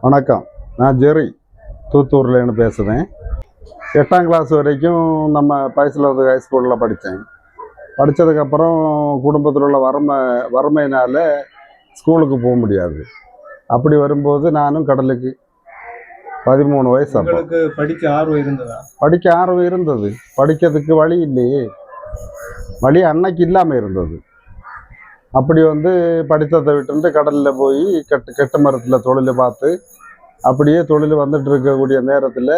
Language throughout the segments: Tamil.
வணக்கம். நான் ஜெரி தூத்தூர்லேருந்து பேசுகிறேன் எட்டாம் கிளாஸ் வரைக்கும் நம்ம பைசலது ஹைஸ்கூலில் படித்தேன். படித்ததுக்கப்புறம் குடும்பத்தில் உள்ள வறுமை வறுமையினால் ஸ்கூலுக்கு போக முடியாது. அப்படி வரும்போது நானும் கடலுக்கு பதிமூணு வயசு அப்போ உங்களுக்கு படிக்க ஆர்வம் இருந்ததா? படிக்க ஆர்வம் இருந்தது. படிக்கிறதுக்கு வழி இல்லையே. வழி அன்னைக்கு இல்லாமல் இருந்தது. அப்படி வந்து படித்ததை விட்டுட்டு கடலில் போய் கெட்டு கெட்ட மரத்தில் தொழில் பார்த்து அப்படியே தொழில் வந்துட்டு இருக்கக்கூடிய நேரத்தில்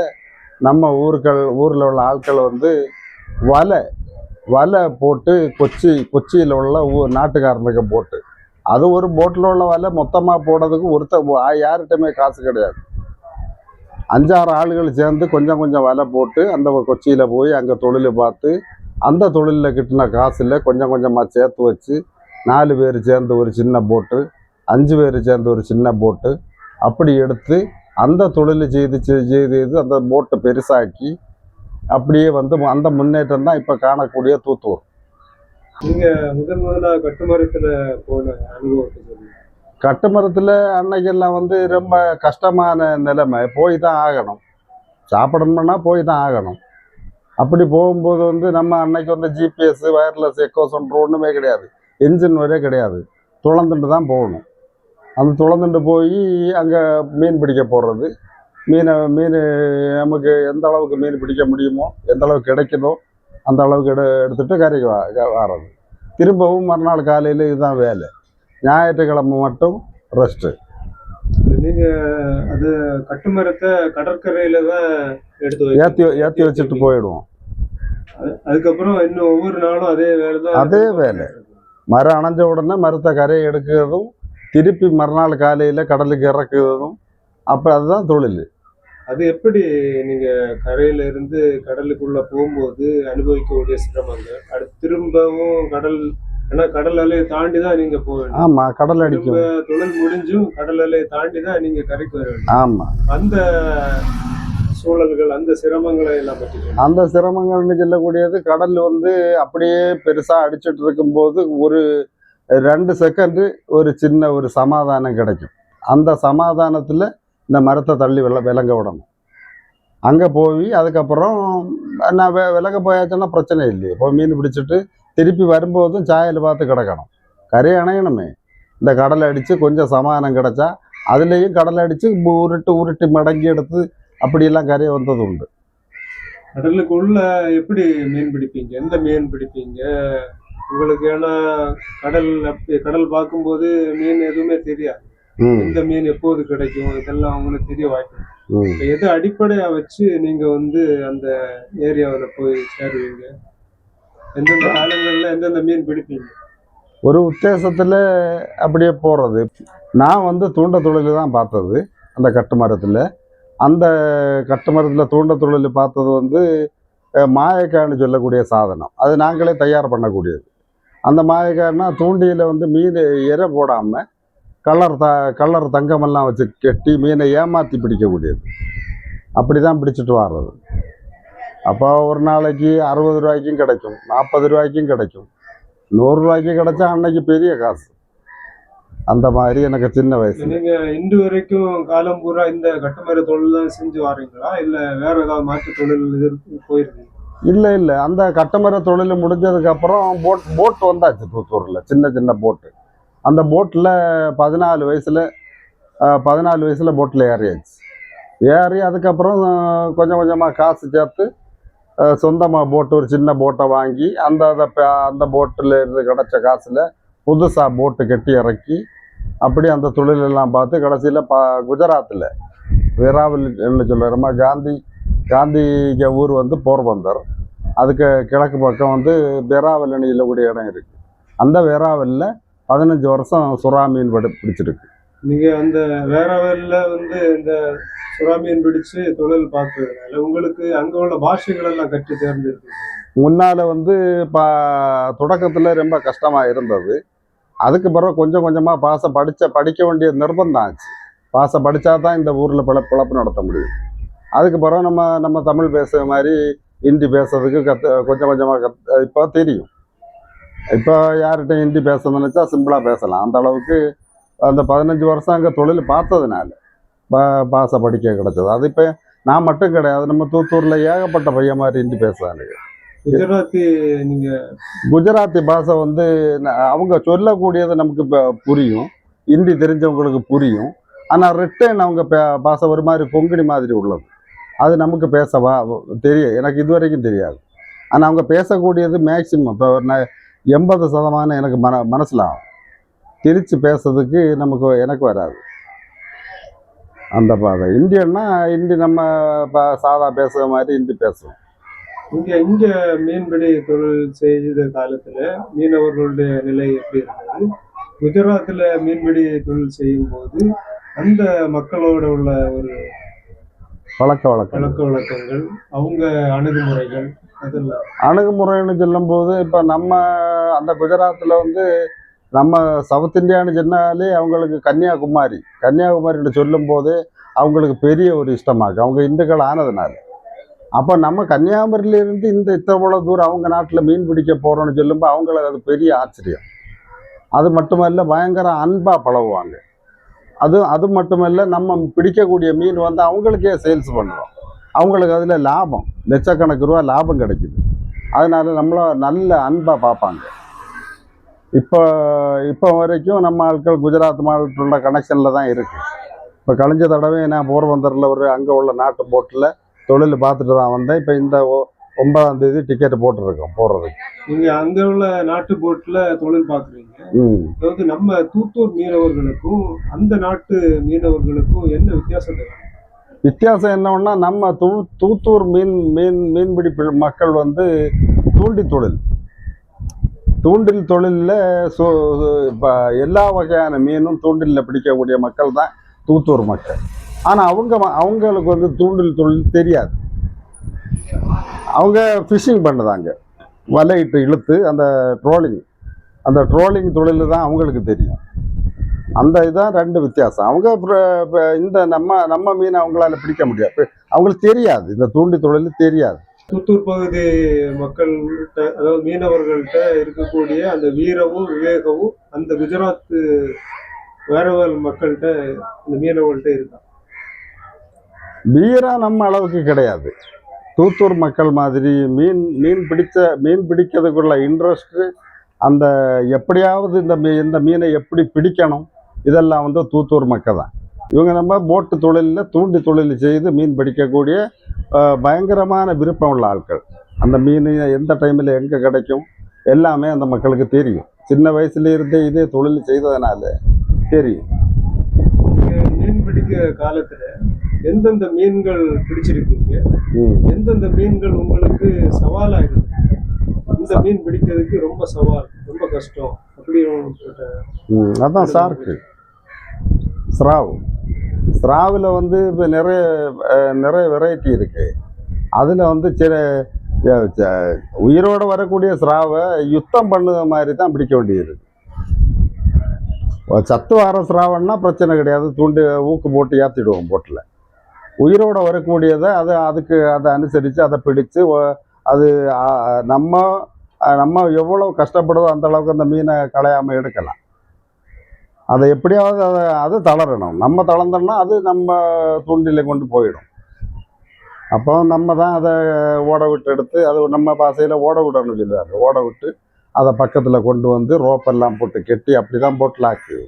நம்ம ஊர்கள் ஊரில் உள்ள ஆட்கள் வந்து வலை வலை போட்டு கொச்சி கொச்சியில் உள்ள ஊ நாட்டுக்காரனுக்கு போட்டு. அது ஒரு போட்டில் உள்ள வலை மொத்தமாக போடுறதுக்கு ஒருத்த யார்கிட்டமே காசு கிடையாது. அஞ்சாறு ஆளுகள் சேர்ந்து கொஞ்சம் கொஞ்சம் வலை போட்டு அந்த கொச்சியில் போய் அங்கே தொழில் பார்த்து அந்த தொழிலில் கிட்டின காசில் கொஞ்சம் கொஞ்சமாக சேர்த்து வச்சு நாலு பேர் சேர்ந்து ஒரு சின்ன போட்டு அஞ்சு பேர் சேர்ந்து ஒரு சின்ன போட்டு அப்படி எடுத்து அந்த தொழில் செய்து செய்- செய்து அந்த போட்டை பெருசாக்கி அப்படியே வந்து அந்த முன்னேற்றம் தான் இப்போ காணக்கூடிய தூத்தூர் நீங்க முதன் முதலா கட்டுமரத்துல போன அனுபவத்தை சொல்லுங்க. கட்டுமரத்தில் அன்னைக்கெல்லாம் வந்து ரொம்ப கஷ்டமான நிலைமை. போய் தான் ஆகணும். சாப்பிடணும்னா போய் தான் ஆகணும். அப்படி போகும்போது வந்து நம்ம அன்னைக்கு வந்து ஜிபிஎஸ் வயர்லெஸ் எக்கோ சென்டர் ஒன்றுமே கிடையாது. என்ஜின் வரையே கிடையாது. துளந்துட்டு தான் போகணும். அந்த துளந்துட்டு போய் அங்கே மீன் பிடிக்க போடுறது மீனை மீன் நமக்கு எந்த அளவுக்கு மீன் பிடிக்க முடியுமோ எந்த அளவுக்கு கிடைக்குதோ அந்த அளவுக்கு எடு எடுத்துகிட்டு கரைக்கு வா வர்றது. திரும்பவும் மறுநாள் காலையில் இதுதான் வேலை. ஞாயிற்றுக்கிழமை மட்டும் ரெஸ்ட்டு நீங்க அது கட்டுமரத்தை கடற்கரையில தான் எடுத்து ஏற்றி. ஏற்றி வச்சுட்டு போயிடுவோம். அதுக்கப்புறம் இன்னும் ஒவ்வொரு நாளும் அதே வேலை தான் அதே வேலை. மரம் அணைஞ்ச உடனே மரத்தை கரையை எடுக்கிறதும் திருப்பி மறுநாள் காலையில் கடலுக்கு இறக்குறதும் அப்போ அதுதான் தொழில். அது எப்படி நீங்க கரையில இருந்து கடலுக்குள்ள போகும்போது அனுபவிக்கக்கூடிய சிரமங்கள் அடுத்து திரும்பவும் கடல் ஏன்னா கடல் அலையை தாண்டி தான் நீங்க போக வேண்டும். ஆமாம் கடல் அடிக்கும். தொழில் முடிஞ்சும் கடல் அலையை தாண்டி தான் நீங்க கரைக்கு வர வேண்டும். ஆமாம் அந்த சூழல்கள் அந்த சிரமங்களை எல்லாம் பற்றி அந்த சிரமங்கள்னு சொல்லக்கூடியது கடல் வந்து அப்படியே பெருசாக அடிச்சுட்டு இருக்கும்போது ஒரு ரெண்டு செகண்டு ஒரு சின்ன ஒரு சமாதானம் கிடைக்கும். அந்த சமாதானத்தில் இந்த மரத்தை தள்ளி வில விலங்க விடணும். அங்கே போய் அதுக்கப்புறம் நான் வெ விலங்க போயாச்சுன்னா பிரச்சனை இல்லையே. இப்போ மீன் பிடிச்சிட்டு திருப்பி வரும்போதும் சாயல் பார்த்து கிடக்கணும். கரை அணையணுமே. இந்த கடலை அடித்து கொஞ்சம் சமாதானம் கிடைச்சா அதுலேயும் கடலை அடித்து உருட்டு உருட்டி மடங்கி எடுத்து அப்படியெல்லாம் கரையை வந்தது உண்டு. கடலுக்குள்ள எப்படி மீன் பிடிப்பீங்க? எந்த மீன் பிடிப்பீங்க? உங்களுக்கு ஏன்னா கடல் கடல் பார்க்கும்போது மீன் எதுவுமே தெரியாது. ம். எந்த மீன் எப்போது கிடைக்கும்? இதெல்லாம் உங்களுக்கு தெரிய வாய்ப்பு எது அடிப்படையா வச்சு நீங்க வந்து அந்த ஏரியாவில் போய் சேருவீங்க? எந்தெந்த காலங்கள்ல எந்தெந்த மீன் பிடிப்பீங்க? ஒரு உத்தேசத்தில் அப்படியே போகிறது நான் வந்து தூண்ட தொழில் தான் பார்த்தது அந்த கட்டுமரத்தில். அந்த கட்டுமரத்தில் தூண்ட தொழில் பார்த்தது வந்து மாயக்கான்னு சொல்லக்கூடிய சாதனம். அது நாங்களே தயார் பண்ணக்கூடியது. அந்த மாயக்கான்னா தூண்டியில் வந்து மீன் எரை போடாமல் கலர் த கலர் தங்கமெல்லாம் வச்சு கெட்டி மீனை ஏமாற்றி பிடிக்கக்கூடியது. அப்படி தான் பிடிச்சிட்டு வர்றது. அப்போ ஒரு நாளைக்கு அறுபது ரூபாய்க்கும் கிடைக்கும் நாற்பது ரூபாய்க்கும் கிடைக்கும். நூறுரூவாய்க்கு கிடைச்சா அன்னைக்கு பெரிய காசு. அந்த மாதிரி எனக்கு சின்ன வயசு. நீங்க இன்று வரைக்கும் காலம் பூரா இந்த கட்டுமர தொழில் தான் செஞ்சு வாரீங்களா? இல்ல வேற ஏதாவது மாற்று தொழில் போயிருக்கீங்க? இல்லை இல்லை. அந்த கட்டுமர தொழில் முடிஞ்சதுக்கப்புறம் போட் போட் வந்தாச்சு தூத்தூரில் சின்ன சின்ன போட்டு. அந்த போட்டில் பதினாலு வயசில் பதினாலு வயசில் போட்டில் ஏறியாச்சு. ஏறி அதுக்கப்புறம் கொஞ்சம் கொஞ்சமாக காசு சேர்த்து சொந்தமாக போட்டு ஒரு சின்ன போட்டை வாங்கி அந்த அந்த போட்டில் இருந்து கிடச்ச காசில் புதுசாக போட்டு கட்டி இறக்கி அப்படி அந்த தொழிலெல்லாம் பார்த்து கடைசியில் ப குஜராத்தில் வெராவல் என்ன சொல்லுறோமா காந்தி காந்திக ஊர் வந்து போர்பந்தர். அதுக்கு கிழக்கு பக்கம் வந்து வெராவல் கூடிய இடம் இருக்குது அந்த வெராவலில் பதினஞ்சு வருஷம் சுறா மீன் படி பிடிச்சிருக்கு. நீங்க அந்த வேற வேலையில வந்து இந்த சுறா மீன் பிடிச்சு தொழில் பார்த்ததுனால உங்களுக்கு அங்க உள்ள பாஷைகள் எல்லாம் கற்று தேர்ந்திருக்கு முன்னால் வந்து பா தொடக்கத்தில் ரொம்ப கஷ்டமாக இருந்தது. அதுக்கு பிறகு கொஞ்சம் கொஞ்சமாக பாசம் படித்த படிக்க வேண்டிய நிர்பந்தம் ஆச்சு. பாசை படித்தா தான் இந்த ஊரில் பிழ பிழப்பு நடத்த முடியும். அதுக்கு பிறகு நம்ம நம்ம தமிழ் பேசுகிற மாதிரி ஹிந்தி பேசுறதுக்கு கற்று கொஞ்சம் கொஞ்சமாக கத் இப்போ தெரியும். இப்போ யார்கிட்ட ஹிந்தி பேசணும்னு நினச்சா சிம்பிளாக பேசலாம். அந்த அளவுக்கு அந்த பதினஞ்சு வருஷம் அங்கே தொழில் பார்த்ததுனால பா பாசை படிக்க கிடச்சது. அது இப்போ நான் மட்டும் கிடையாது. நம்ம தூத்தூரில் ஏகப்பட்ட பையன் மாதிரி ஹிந்தி பேசுகிறானுங்க குஜராத்தி நீங்க குஜராத்தி பாஷை வந்து அவங்க சொல்லக்கூடியது நமக்கு இப்போ புரியும். ஹிந்தி தெரிஞ்சவங்களுக்கு புரியும். ஆனால் ரிட்டர்ன் அவங்க பே பாஷை ஒரு மாதிரி கொங்கணி மாதிரி உள்ளது. அது நமக்கு பேசவா தெரியும் எனக்கு இது வரைக்கும் தெரியாது. ஆனால் அவங்க பேசக்கூடியது மேக்சிமம் இப்போ ஒரு எண்பது சதமானம் எனக்கு மன மனசில் ஆகும். திரிச்சு பேசுறதுக்கு நமக்கு எனக்கு வராது. அந்த பாதை. இந்தியன்னா ஹிந்தி நம்ம ப- சாதா பேசுகிற மாதிரி ஹிந்தி பேசுவோம். இங்க இங்க மீன்பிடி தொழில் செய்த காலத்துல மீனவர்களுடைய நிலை எப்படி இருந்தது? குஜராத்ல மீன்பிடி தொழில் செய்யும் போது அந்த மக்களோட உள்ள ஒரு பழக்க வழக்கம் பழக்க வழக்கங்கள் அவங்க அணுகுமுறைகள் அதெல்லாம். அணுகுமுறைன்னு சொல்லும்போது இப்போ நம்ம அந்த குஜராத்தில் வந்து நம்ம சவுத் இந்தியான்னு சொன்னாலே அவங்களுக்கு கன்னியாகுமரி. கன்னியாகுமரின்னு சொல்லும்போது அவங்களுக்கு பெரிய ஒரு இஷ்டமாக்கு. அவங்க இந்துக்கள் ஆனதுனால. அப்போ நம்ம கன்னியாகுமரியிலேருந்து இந்த இத்தவளோ தூரம் அவங்க நாட்டில் மீன் பிடிக்க போகிறோன்னு சொல்லும்போது அவங்களுக்கு அது பெரிய ஆச்சரியம். அது மட்டுமல்ல பயங்கர அன்பாக பழகுவாங்க. அது அது மட்டுமல்ல நம்ம பிடிக்கக்கூடிய மீன் வந்து அவங்களுக்கே சேல்ஸ் பண்ணுறோம். அவங்களுக்கு அதில் லாபம். லட்சக்கணக்கு ரூபா லாபம் கிடைக்குது. அதனால நம்மள நல்ல அன்பாக பார்ப்பாங்க. இப்போ இப்போ வரைக்கும் நம்ம ஆட்கள் குஜராத் மாவட்டத்தோட கனெக்ஷனில் தான் இருக்குது இப்போ கழிஞ்ச தடவை நான் போர்பந்தரில் ஒரு அங்கே உள்ள நாட்டு போட்டில் தொழில் பார்த்துட்டு தான் வந்தேன். இப்போ இந்த ஒன்பதாம் தேதி டிக்கெட் போட்டுருக்கோம் போடுறதுக்கு. நீங்க அங்க உள்ள நாட்டு போட்ல தொழில் பாக்குறீங்க அதாவது நம்ம தூத்தூர் மீனவர்களுக்கும் அந்த நாட்டு மீனவர்களுக்கும் என்ன வித்தியாசம் தெரியும்? வித்தியாசம் என்னன்னா நம்ம தூ தூத்தூர் மீன் மீன் மீன்பிடி மக்கள் வந்து தூண்டி தொழில். தூண்டில் தொழிலில் சு இப்போ எல்லா வகையான மீனும் தூண்டிலில் பிடிக்கக்கூடிய மக்கள் தான் தூத்தூர் மக்கள். ஆனால் அவங்க அவங்களுக்கு வந்து தூண்டில் தொழில் தெரியாது. அவங்க ஃபிஷிங் பண்ணுதாங்க வலையிட்டு இழுத்து அந்த ட்ரோலிங் அந்த ட்ரோலிங் தொழில் தான் அவங்களுக்கு தெரியும். அந்த இதுதான் ரெண்டு வித்தியாசம். அவங்க இந்த நம்ம நம்ம மீனை அவங்களால பிடிக்க முடியாது. அவங்களுக்கு தெரியாது. இந்த தூண்டி தொழில் தெரியாது. தூத்தூர் பகுதி மக்கள்கிட்ட அதாவது மீனவர்கள்ட்ட இருக்கக்கூடிய அந்த வீரமும் விவேகமும் அந்த குஜராத் வேறவல் மக்கள்கிட்ட இந்த மீனவர்கள்ட்ட இருக்கான் வீரம் நம்ம அளவுக்கு கிடையாது. தூத்தூர் மக்கள் மாதிரி மீன் மீன் பிடித்த மீன் பிடிக்கிறதுக்குள்ள இன்ட்ரெஸ்ட்டு அந்த எப்படியாவது இந்த மீ இந்த மீனை எப்படி பிடிக்கணும் இதெல்லாம் வந்து தூத்தூர் மக்கள் தான். இவங்க நம்ம போட்டு தொழிலில் தூண்டி தொழில் செய்து மீன் பிடிக்கக்கூடிய பயங்கரமான விருப்பம் உள்ள ஆட்கள். அந்த மீன் எந்த டைமில் எங்கே கிடைக்கும் எல்லாமே அந்த மக்களுக்கு தெரியும். சின்ன வயசுல இருந்தே இதே தொழில் செய்ததுனால தெரியும். மீன் பிடிக்க காலத்தில் எந்தெந்த மீன்கள் பிடிச்சிருக்கீங்க? எந்தெந்த மீன்கள் உங்களுக்கு சவாலா இருக்கு இந்த மீன் பிடிக்கிறதுக்கு ரொம்ப சவால் ரொம்ப கஷ்டம் அப்படி அதான் சார்க்கு. ஸ்ராவ். ஸ்ராவில் வந்து இப்போ நிறைய நிறைய வெரைட்டி இருக்கு. அதில் வந்து சில உயிரோட வரக்கூடிய ஸ்ராவை யுத்தம் பண்ணுற மாதிரி தான் பிடிக்க வேண்டியது. சத்து வர ஸ்ராவன்னா பிரச்சனை கிடையாது. தூண்டு ஊக்கு போட்டு ஏற்றிடுவோம் போட்டில். உயிரோட வரக்கூடியதை அதை அதுக்கு அதை அனுசரித்து அதை பிடித்து அது நம்ம நம்ம எவ்வளோ கஷ்டப்படுதோ அந்த அளவுக்கு அந்த மீனை களையாமல் எடுக்கலாம். அதை எப்படியாவது அதை அது தளரணும். நம்ம தளர்ந்தோம்னா அது நம்ம தூண்டிலை கொண்டு போயிடும். அப்போ நம்ம தான் அதை ஓட விட்டு எடுத்து அது நம்ம பாசையில் ஓட விடணும் சொல்லுவாங்க ஓட விட்டு அதை பக்கத்தில் கொண்டு வந்து ரோப்பெல்லாம் போட்டு கெட்டி அப்படி தான் போட்டில் ஆக்கு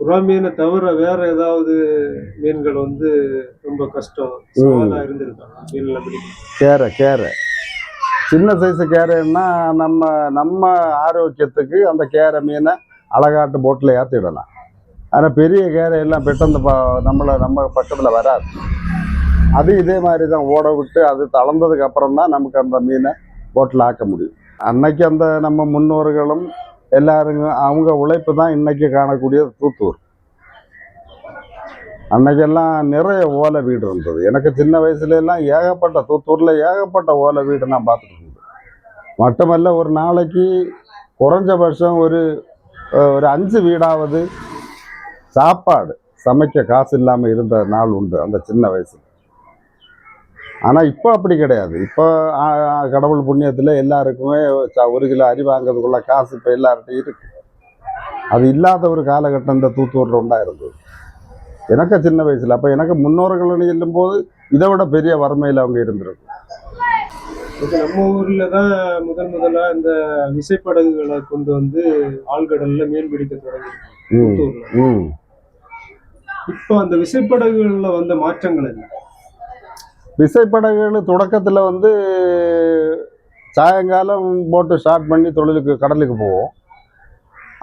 புறா மீனை தவிர வேற ஏதாவது மீன்கள் வந்து ரொம்ப கஷ்டம். சவாலா இருந்திருக்காங்க மீன்ல கேரை கேரை. சின்ன சைஸ் கேரைன்னா நம்ம நம்ம ஆரோக்கியத்துக்கு அந்த கேரை மீனை அழகாட்டு போட்டில் ஏற்றிடலாம் ஆனால் பெரிய கேரை எல்லாம் பெட்டந்து பா நம்மளை நம்ம பக்கத்தில் வராது. அது இதே மாதிரி தான் ஓட விட்டு அது தளர்ந்ததுக்கு அப்புறம் தான் நமக்கு அந்த மீனை போட்டில் ஆக்க முடியும். அன்னைக்கு அந்த நம்ம முன்னோர்களும் எல்லாருங்க அவங்க உழைப்பு தான் இன்னைக்கு காணக்கூடிய தூத்தூர் அன்னைக்கெல்லாம் நிறைய ஓலை வீடு இருந்தது. எனக்கு சின்ன வயசுல எல்லாம் ஏகப்பட்ட தூத்தூரில் ஏகப்பட்ட ஓலை வீடு நான் பார்த்துட்டு இருந்தேன். மட்டுமல்ல ஒரு நாளைக்கு குறைஞ்சபட்சம் ஒரு ஒரு அஞ்சு வீடாவது சாப்பாடு சமைக்க காசு இல்லாமல் இருந்த நாள் உண்டு அந்த சின்ன வயசுல. ஆனால் இப்போ அப்படி கிடையாது. இப்போ கடவுள் புண்ணியத்தில் எல்லாருக்குமே ஒரு கிலோ அரி வாங்குறதுக்குள்ள காசு இப்போ எல்லார்ட்டையும் இருக்கு. அது இல்லாத ஒரு காலகட்டம் இந்த தூத்தூரில் உண்டா இருந்தது எனக்கு சின்ன வயசுல அப்ப எனக்கு முன்னோர்கள் செல்லும்போது இதை விட பெரிய வறுமையில் அவங்க இருந்திருக்கும். இப்ப நம்ம ஊர்ல தான் முதல் முதலா இந்த விசைப்படகுகளை கொண்டு வந்து ஆழ்கடல்ல மீன் பிடிக்க தொடங்கி இப்போ அந்த விசைப்படகுகள்ல வந்த மாற்றங்கள் என்ன? விசைப்படகுகள் தொடக்கத்தில் வந்து சாயங்காலம் போட்டு ஸ்டார்ட் பண்ணி தொழிலுக்கு கடலுக்கு போவோம்.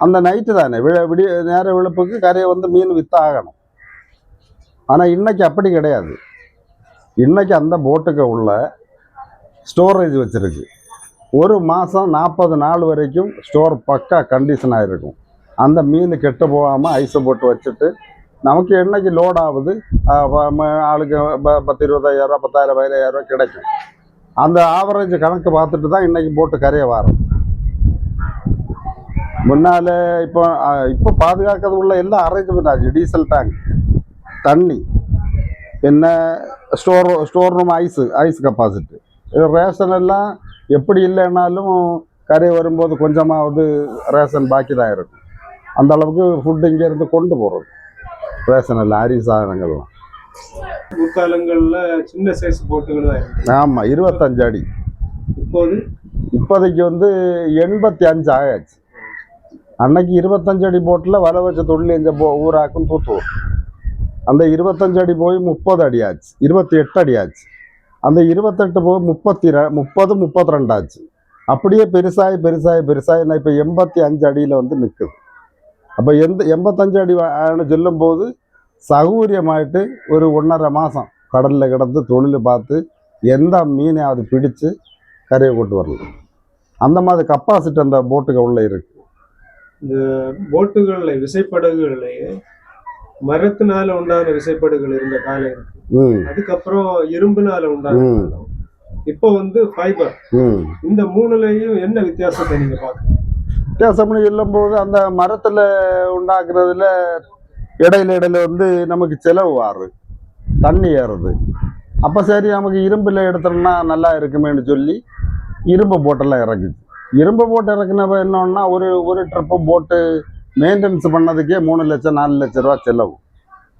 அந்த நைட்டு தானே. விழ விடிய நேர விழுப்புக்கு கரையை வந்து மீன் வித்தாகணும். ஆனால் இன்றைக்கி அப்படி கிடையாது. இன்றைக்கி அந்த போட்டுக்கு உள்ள ஸ்டோரேஜ் வச்சுருக்கு. ஒரு மாதம் நாற்பது நாள் வரைக்கும் ஸ்டோர் பக்கா கண்டிஷனாக இருக்கும் அந்த மீன் கெட்டு போகாமல் ஐஸை போட்டு வச்சுட்டு நமக்கு என்னைக்கு லோட் ஆகுது ஆளுக்கு பத்து இருபதாயிரரூவா பத்தாயிரம் பதினாயிரம் ரூபா கிடைக்கும். அந்த ஆவரேஜ் கணக்கு பார்த்துட்டு தான் இன்றைக்கி போட்டு கரையை வாரம். முன்னால் இப்போ இப்போ பாதுகாக்கிறது உள்ள எல்லாம் அரேஞ்ச்மெண்ட் ஆச்சு. டீசல் டேங்க் தண்ணி என்ன store store room ice ice capacity ration எல்லாம் எப்படி இல்லைன்னாலும் கரை வரும்போது கொஞ்சமாவது ரேஷன் பாக்கி தான் இருக்கும். அந்த அளவுக்கு ஃபுட்டு இங்கேருந்து கொண்டு போகிறது ரேஷன் அரி சாதனங்கள்லாம் முற்காலங்கள்ல சின்ன சைஸ் போட்டுகள் ஆமாம் இருபத்தஞ்சு அடி. இப்போது? இப்போதைக்கு வந்து எண்பத்தி அஞ்சு ஆயாச்சு. அன்னைக்கு இருபத்தஞ்சு அடி போட்டில் வலை வச்ச தொழில் எங்கள் போ ஊராக்கும் தூத்துவூர் அந்த இருபத்தஞ்சு அடி போய் முப்பது அடி ஆச்சு. இருபத்தி எட்டு அடி ஆச்சு. அந்த இருபத்தெட்டு போய் முப்பத்தி ரெ முப்பது முப்பத்தி ரெண்டாச்சு அப்படியே பெருசாகி பெருசாகி பெருசாகி நான் இப்போ எண்பத்தி அஞ்சு அடியில் வந்து நிற்குது அப்போ எந்த எண்பத்தஞ்சு அடி ஆன்னு சொல்லும்போது சௌகரியமாயிட்டு ஒரு ஒன்றரை மாதம் கடலில் கிடந்து தொழில் பார்த்து எந்த மீனையாவது பிடிச்சு கரையை கொண்டு வரலாம் அந்த மாதிரி கப்பாசிட்டி அந்த போட்டுக்கு உள்ள இருக்கு. போட்டுகள்ல விசைப்படகுகள்ல மரத்தினால உண்டான விசைப்படகுகள் இருந்த காலம் இருக்கு. அதுக்கப்புறம் இரும்புனால உண்டான இப்போ வந்து ஃபைபர் இந்த மூணுலயும் என்ன வித்தியாசத்தை நீங்க பாக்குறீங்க வித்தியாசம்னு சொல்லும்போது அந்த மரத்தில் உண்டாக்குறதுல இடையில இடையில வந்து நமக்கு செலவு ஆறு தண்ணி ஏறுது. அப்போ சரி நமக்கு இரும்பில் எடுத்தோம்னா நல்லா இருக்குமேன்னு சொல்லி இரும்பு போட்டெல்லாம் இறக்குது. இரும்பு போட்டு இறக்குனப்ப என்னன்னா ஒரு ஒரு ட்ரிப்பு போட்டு மெயின்டெனன்ஸ் பண்ணதுக்கே மூணு லட்சம் நாலு லட்ச ரூபா செலவு.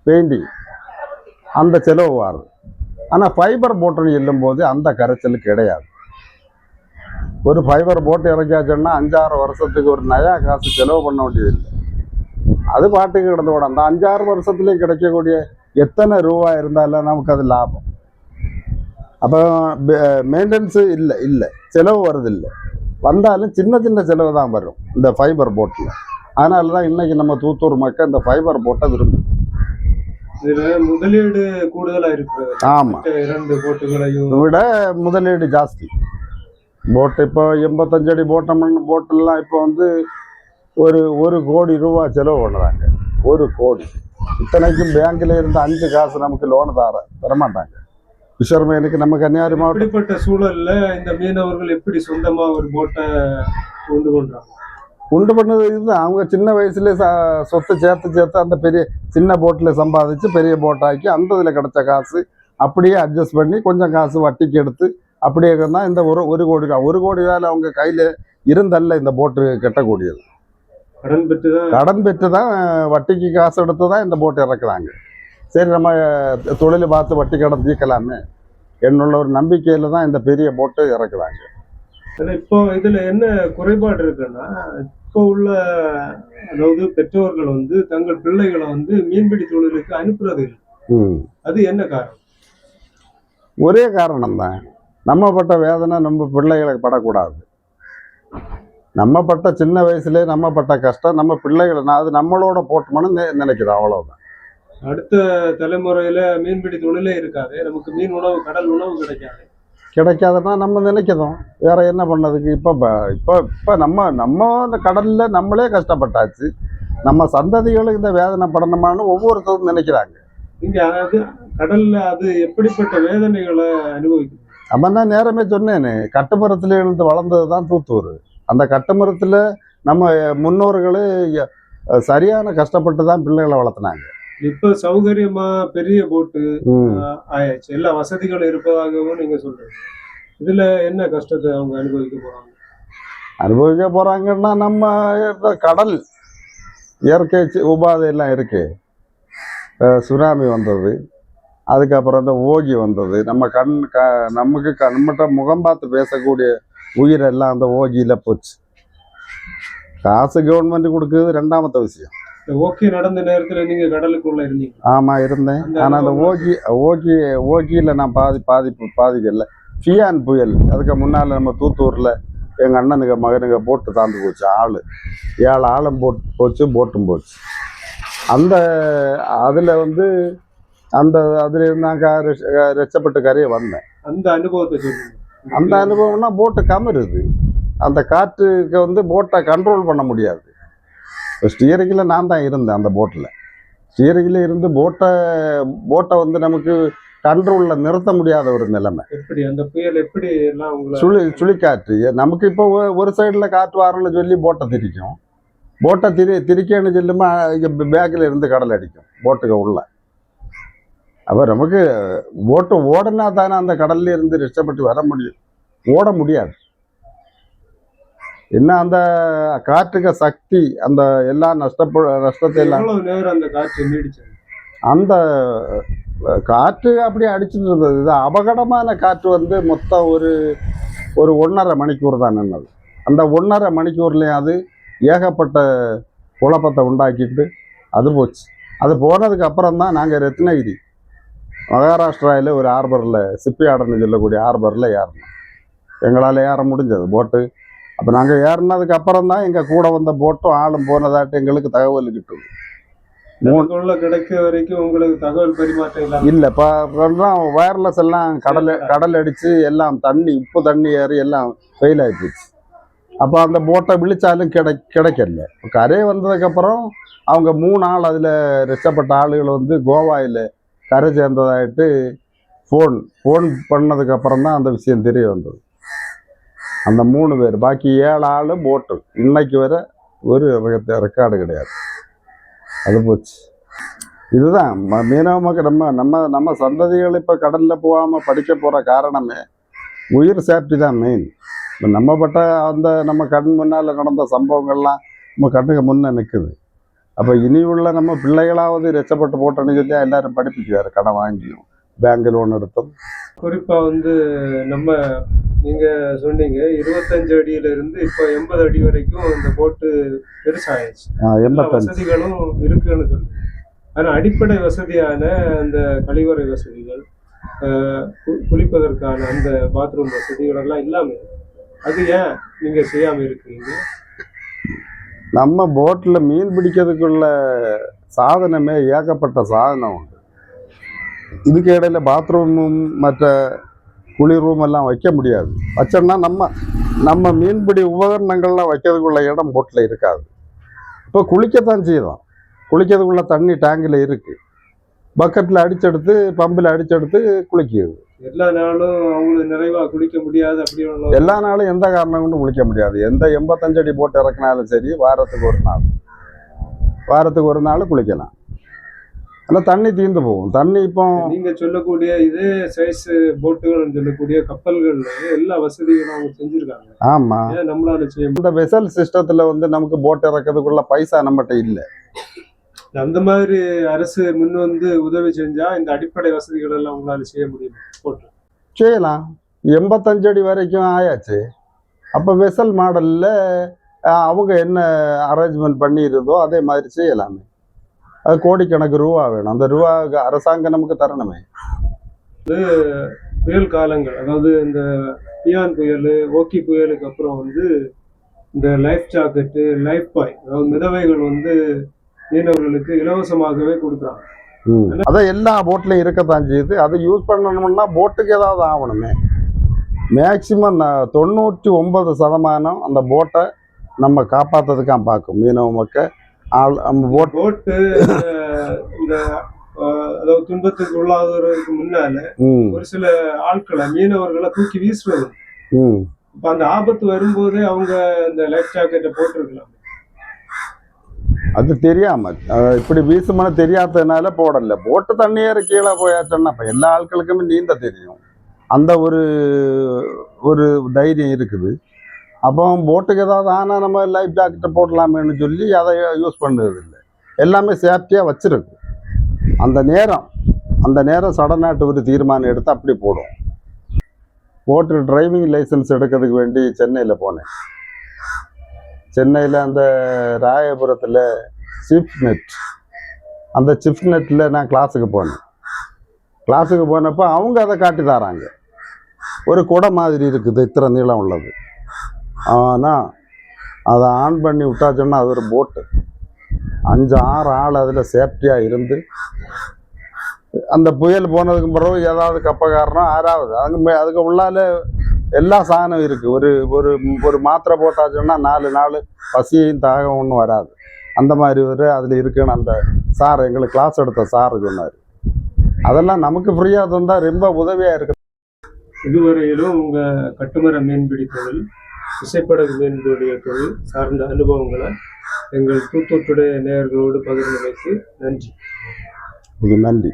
பெயிண்டிங் அந்த செலவு ஆறு ஆனால் ஃபைபர் போட்டுன்னு சொல்லும்போது அந்த கரைச்சல் கிடையாது. ஒரு ஃபைபர் போட்டு இறக்கியாச்சுன்னா அஞ்சாறு வருஷத்துக்கு ஒரு நயா காசு செலவு பண்ண வேண்டியதில்லை. அது பாட்டுக்கு கிடந்து விட அந்த அஞ்சாறு வருஷத்துலேயும் கிடைக்கக்கூடிய எத்தனை ரூபா இருந்தாலும் நமக்கு அது லாபம். அப்போ மெயின்டெனன்ஸு இல்லை இல்லை. செலவு வருதில்லை. வந்தாலும் சின்ன சின்ன செலவு தான் வரும் இந்த ஃபைபர் போட்டில் அதனால தான் இன்னைக்கு நம்ம தூத்தூர் மக்கள் இந்த ஃபைபர் போட்டை விரும்பும் முதலீடு கூடுதலா இருக்கிறது. ஆமாம் இரண்டு போட்டுகளையும் விட முதலீடு ஜாஸ்தி. போட்டு இப்போ எண்பத்தஞ்சு அடி போட்டோம்னு போட்டெல்லாம் இப்போ வந்து ஒரு ஒரு கோடி ரூபா செலவு பண்ணுறாங்க. ஒரு கோடி. இத்தனைக்கும் பேங்க்ல இருந்து அஞ்சு காசு நமக்கு லோன் தர தரமாட்டாங்க. ஃபிஷர்மேனுக்கு நம்ம கன்னியாகுமரி மாவட்டம் இப்படிப்பட்ட சூழல்ல இந்த மீனவர்கள் எப்படி சொந்தமா ஒரு போட்டை கொண்டு கொண்டாங்க உண்டு பண்ணது இதுதான். அவங்க சின்ன வயசுல ச சொத்து சேர்த்து சேர்த்து அந்த பெரிய சின்ன போட்டில் சம்பாதிச்சு பெரிய போட்டாக்கி அந்த இதில் கிடைச்ச காசு அப்படியே அட்ஜஸ்ட் பண்ணி கொஞ்சம் காசு வட்டிக்கு எடுத்து அப்படியே தான் இந்த ஒரு ஒரு கோடி ரூபா ஒரு கோடி ரூபாயில் அவங்க கையில் இருந்தல்ல இந்த போட்டு கட்டக்கூடியது கடன் பெற்று தான் கடன் பெற்று தான் வட்டிக்கு காசு எடுத்து தான் இந்த போட்டு இறக்குறாங்க. சரி நம்ம தொழில் பார்த்து வட்டி கடன் தீர்க்கலாமே. என்னுள்ள ஒரு நம்பிக்கையில் தான் இந்த பெரிய போட்டு இறக்குறாங்க. இப்போ இதுல என்ன குறைபாடு இருக்குன்னா இப்போ உள்ள அதாவது பெற்றோர்கள் வந்து தங்கள் பிள்ளைகளை வந்து மீன்பிடி தொழிலுக்கு அனுப்புறது அது என்ன காரணம்? ஒரே காரணம் தான் நம்ம பட்ட வேதனை நம்ம பிள்ளைகளுக்கு படக்கூடாது. நம்ம பட்ட சின்ன வயசுலே நம்ம பட்ட கஷ்டம் நம்ம பிள்ளைகளை நான் அது நம்மளோட போட்டோம்னு நெ- நினைக்குது அவ்வளவுதான். அடுத்த தலைமுறையில மீன்பிடி தொழிலே இருக்காது. நமக்கு மீன் உணவு கடல் உணவு கிடைக்காது. கிடைக்காதுன்னா நம்ம நினைக்கிறோம் வேற என்ன பண்ணதுக்கு? இப்போ இப்போ இப்போ நம்ம நம்ம இந்த கடல்ல நம்மளே கஷ்டப்பட்டாச்சு. நம்ம சந்ததிகளுக்கு இந்த வேதனை படணுமான்னு ஒவ்வொருத்தரும் நினைக்கிறாங்க. இங்க அது கடல்ல அது எப்படிப்பட்ட வேதனைகளை அனுபவிக்குது? அப்போ நான் நேரமே சொன்னேனே கட்டுமரத்தில் இருந்து வளர்ந்தது தான் தூத்தூர் அந்த கட்டுமரத்தில் நம்ம முன்னோர்கள் சரியான கஷ்டப்பட்டு தான் பிள்ளைகளை வளர்த்துனாங்க. இப்ப சௌகரியமா பெரிய போட்டு. ஆயாச்சு. எல்லா வசதிகளும் இருப்பதாகவும் நீங்க சொல்றீங்க. இதுல என்ன கஷ்டத்தை அவங்க அனுபவிக்க போறாங்க? அனுபவிக்க போகிறாங்கன்னா நம்ம கடல் இயற்கை சி- உபாதை எல்லாம் இருக்கு. அஹ் சுனாமி வந்தது. அதுக்கப்புறம் இந்த ஓகி வந்தது. நம்ம கண் க நமக்கு க நம்மகிட்ட முகம் பார்த்து பேசக்கூடிய உயிரெல்லாம் அந்த ஓகியில் போச்சு. காசு கவர்மெண்ட் கொடுக்குறது ரெண்டாமത്തെ விஷயம். ஓகே நடந்த நேரத்துல நீங்க கடலுக்குள்ள இருந்தீங்க. ஆமாம் இருந்தேன். ஆனால் அந்த ஓகி ஓகி ஓகியில் நான் பாதி பாதிப்பு பாதிக்கல. ஃபியான் புயல். அதுக்கு முன்னால் நம்ம தூத்தூரில் எங்கள் அண்ணனுங்க மகனுங்க போட்டு தாந்து போச்சு ஆள். ஏழு ஆளும் போட் போச்சு போட்டும் போச்சு. அந்த அதில் வந்து அந்த அதில் இருந்தாங்க ரட்சப்பட்டு கரையை வந்தேன். அந்த அனுபவத்தை அந்த அனுபவம்னா போட்டு கமருது அந்த காற்றுக்கு வந்து போட்டை கண்ட்ரோல் பண்ண முடியாது. ஸ்டியரிங்கில் நான் தான் இருந்தேன் அந்த போட்டில் ஸ்டியரிங்கில் இருந்து போட்டை போட்டை வந்து நமக்கு கண்ட்ரோலில் நிறுத்த முடியாத ஒரு நிலைமை. எப்படி அந்த புயல் எப்படி எல்லாம் சுழி சுழிக்காற்று நமக்கு இப்போ ஒரு சைடில் காற்று வரணும்னு சொல்லி போட்டை திரிக்கும். போட்டை திரி திரிக்கன்னு சொல்லுமா இங்கே பேக்கில் இருந்து கடல் அடிக்கும் போட்டுக்கு உள்ள. அப்போ நமக்கு போட்டு ஓடினா தானே அந்த கடல்ல இருந்து ரட்சப்பட்டு வர முடியும். ஓட முடியாது. என்ன அந்த காற்றுக்கு சக்தி அந்த எல்லா நஷ்டப்ப நஷ்டத்தை எல்லாம் அந்த காற்று நீடிச்சது அந்த காற்று அப்படியே அடிச்சிட்டு இருந்தது. இது அபகடமான காற்று வந்து மொத்தம் ஒரு ஒரு ஒன்றரை மணிக்கூர் தான் நின்னது. அந்த ஒன்றரை மணிக்கூர்லேயும் அது ஏகப்பட்ட குழப்பத்தை உண்டாக்கிட்டு அது போச்சு. அது போனதுக்கு அப்புறம் தான் நாங்கள் ரத்னகிரி மகாராஷ்டிராவில் ஒரு ஹார்பரில் சிப்பியாடன்னு சொல்லக்கூடிய ஹார்பரில் ஏறினோம் எங்களால் ஏற முடிஞ்சது போட்டு அப்போ நாங்கள் ஏறினதுக்கு அப்புறம் தான் எங்கள் கூட வந்த போட்டும் ஆளும் போனதாட்டு எங்களுக்கு தகவல் கிட்டுது. உள்ள கிடைக்க வரைக்கும் உங்களுக்கு தகவல் பரிமாற்றம் இல்ல இப்போ வயர்லெஸ் எல்லாம் கடல் கடல் அடிச்சு எல்லாம் தண்ணி உப்பு தண்ணி ஏறி எல்லாம் ஃபெயில் ஆயிடுச்சு அப்போ அந்த போட்டை விழிச்சாலும் கிடை கிடைக்கல. இப்ப கரை வந்ததுக்கப்புறம் அவங்க மூணு ஆள் அதில் ரட்சப்பட்ட ஆளுகள் வந்து கோவாயில் கரை சேர்ந்ததாகிட்டு ஃபோன் ஃபோன் பண்ணதுக்கப்புறம் தான் அந்த விஷயம் தெரிய வந்தது. அந்த மூணு பேர் பாக்கி ஏழு ஆள் போட்டு இன்னைக்கு வர ஒரு ரெக்கார்டு கிடையாது. அது போச்சு. இதுதான் மீனவ மக்கள் நம்ம நம்ம நம்ம சந்ததிகள் இப்போ கடலில் போகாமல் படிக்க போகிற காரணமே உயிர் சேஃப்டி தான் மெயின் இப்போ நம்ம பட்ட அந்த நம்ம கண் முன்னால் நடந்த சம்பவங்கள்லாம் நம்ம கண்ணுக்கு முன்னே நிற்குது அப்போ இனி உள்ள நம்ம பிள்ளைகளாவது ரச்சப்பட்டு போட்டோன்னு சொல்லி எல்லாரும் படிப்பிக்குவார் கடன் வாங்கியும் பேங்க் லோன் எடுத்தும் குறிப்பா வந்து நம்ம நீங்க சொன்னீங்க இருபத்தஞ்சு அடியில இருந்து இப்ப எண்பது அடி வரைக்கும் இந்த போட்டு பெருசாயிடுச்சு வசதிகளும் இருக்குன்னு சொல்லி. ஆனா அடிப்படை வசதியான அந்த கழிவறை வசதிகள் குளிப்பதற்கான அந்த பாத்ரூம் வசதிகள் எல்லாம் இல்லாம இருக்கு. அது ஏன் நீங்க செய்யாம இருக்கீங்க நம்ம போட்டில் மீன் பிடிக்கிறதுக்குள்ள சாதனமே ஏகப்பட்ட சாதனம் உண்டு. இதுக்கு இடையில பாத்ரூமும் மற்ற குளிர் ரூம் எல்லாம் வைக்க முடியாது. வச்சோம்னா நம்ம நம்ம மீன்பிடி உபகரணங்கள்லாம் வைக்கிறதுக்குள்ள இடம் போட்டில் இருக்காது. இப்போ குளிக்கத்தான் செய்யலாம் குளிக்கிறதுக்குள்ள தண்ணி டேங்கில் இருக்குது பக்கெட்டில் அடிச்செடுத்து பம்பில் அடிச்செடுத்து குளிக்குது எல்லா நாளும் அவங்களுக்கு நிறைவா குளிக்க முடியாது அப்படி எல்லா நாளும் எந்த காரணம் கொண்டும் குளிக்க முடியாது. எந்த எண்பத்தஞ்சு அடி போட்டு இறக்குனாலும் சரி வாரத்துக்கு ஒரு நாள். வாரத்துக்கு ஒரு நாள் குளிக்கலாம். ஆனால் தண்ணி தீர்ந்து போகும். தண்ணி இப்போ நீங்க சொல்லக்கூடிய இதே சைஸ் போட்டுகள் சொல்லக்கூடிய கப்பல்கள்ல எல்லா வசதிகளும் அவங்க செஞ்சிருக்காங்க. ஆமாம் நம்மளால செய்ய? இந்த வெசல் சிஸ்டத்தில் வந்து நமக்கு போட் இறக்கிறதுக்குள்ள பைசா நம்மகிட்ட இல்லை. அந்த மாதிரி அரசு முன் வந்து உதவி செஞ்சா இந்த அடிப்படை வசதிகள் எல்லாம் உங்களால செய்ய முடியும்? போட்டு. செய்யலாம். எண்பத்தஞ்சு அடி வரைக்கும் ஆயாச்சு. அப்போ வெசல் மாடலில் அவங்க என்ன அரேஞ்ச்மெண்ட் பண்ணியிருந்தோ அதே மாதிரி செய்யலாமே. அது கோடிக்கணக்கு ரூபா வேணும். அந்த ரூபா அரசாங்கம் நமக்கு தரணுமே. புயல் காலங்கள். அதாவது இந்த பியான் புயல் ஓக்கி புயலுக்கு அப்புறம் வந்து இந்த லைஃப் ஜாக்கெட்டு லைஃப் பாய் அதாவது மிதவைகள் வந்து மீனவர்களுக்கு இலவசமாகவே கொடுக்குறாங்க. அதான் எல்லா போட்லையும் இருக்கத்தான் செய்யுது. அதை யூஸ் பண்ணணும்னா போட்டுக்கு ஏதாவது ஆகணுமே. மேக்சிமம் தொண்ணூற்றி ஒன்பது சதமானம் அந்த போட்டை நம்ம காப்பாற்றுறதுக்காக பார்க்கும். மீனவ மக்கள் ஆள் போட் போட்டு இந்த அதாவது துன்பத்துக்கு உள்ளாதவர்களுக்கு முன்னால ஒரு சில ஆட்களை மீனவர்களை தூக்கி வீசுறது. இப்ப அந்த ஆபத்து வரும்போதே அவங்க இந்த லைஃப் ஜாக்கெட்டை போட்டிருக்கலாம். அது தெரியாம இப்படி வீசுமனு தெரியாததுனால போடல. போட்டு தண்ணியேற கீழே போயாச்சோன்னா இப்போ எல்லா ஆட்களுக்குமே நீந்த தெரியும். அந்த ஒரு ஒரு தைரியம் இருக்குது. அப்போ போட்டுக்கு ஏதாவது ஆனால் நம்ம லைஃப் ஜாக்கெட்டை போடலாமேன்னு சொல்லி அதை யூஸ் பண்ணுறது இல்லை எல்லாமே சேஃப்டியாக வச்சுருக்கு அந்த நேரம் அந்த நேரம் சடனாட்டு ஒரு தீர்மானம் எடுத்து அப்படி போடும். போட்டு டிரைவிங் லைசன்ஸ் எடுக்கிறதுக்கு வேண்டி சென்னையில் போனேன். சென்னையில் அந்த ராயபுரத்தில் சிஃப்ட் நெட் அந்த சிஃப்ட் நெட்டில் நான் கிளாஸுக்கு போனேன். கிளாஸுக்கு போனப்போ அவங்க அதை காட்டி தராங்க. ஒரு குடை மாதிரி இருக்குது இத்தனை நீளம் உள்ளது. ஆனால் அதை ஆன் பண்ணி விட்டாச்சோன்னா அது ஒரு போட்டு அஞ்சு ஆறு ஆள் அதில் சேஃப்டியாக இருந்து அந்த புயல் போனதுக்கு பிறகு ஏதாவது கப்பக்காரனோ ஆறாவது அதுக்கு அதுக்கு உள்ளால எல்லா சாதனம் இருக்குது ஒரு ஒரு ஒரு மாத்திரை போட்டாச்சுன்னா நாலு நாள் பசியும் தாகம் ஒன்றும் வராது. அந்த மாதிரி ஒரு அதில் இருக்குன்னு அந்த சார் எங்களுக்கு கிளாஸ் எடுத்த சார் சொன்னார். அதெல்லாம் நமக்கு ஃப்ரீயாக தந்தால் ரொம்ப உதவியாக இருக்கு. இதுவரையிலும் உங்க கட்டுமர மீன்பிடி தொழில் விசைப்படகு மீன்பிடி தொழில் சார்ந்த அனுபவங்களை எங்கள் தூத்துக்குடி நேயர்களோடு பகிர்ந்து வைத்து நன்றி. இது நன்றி.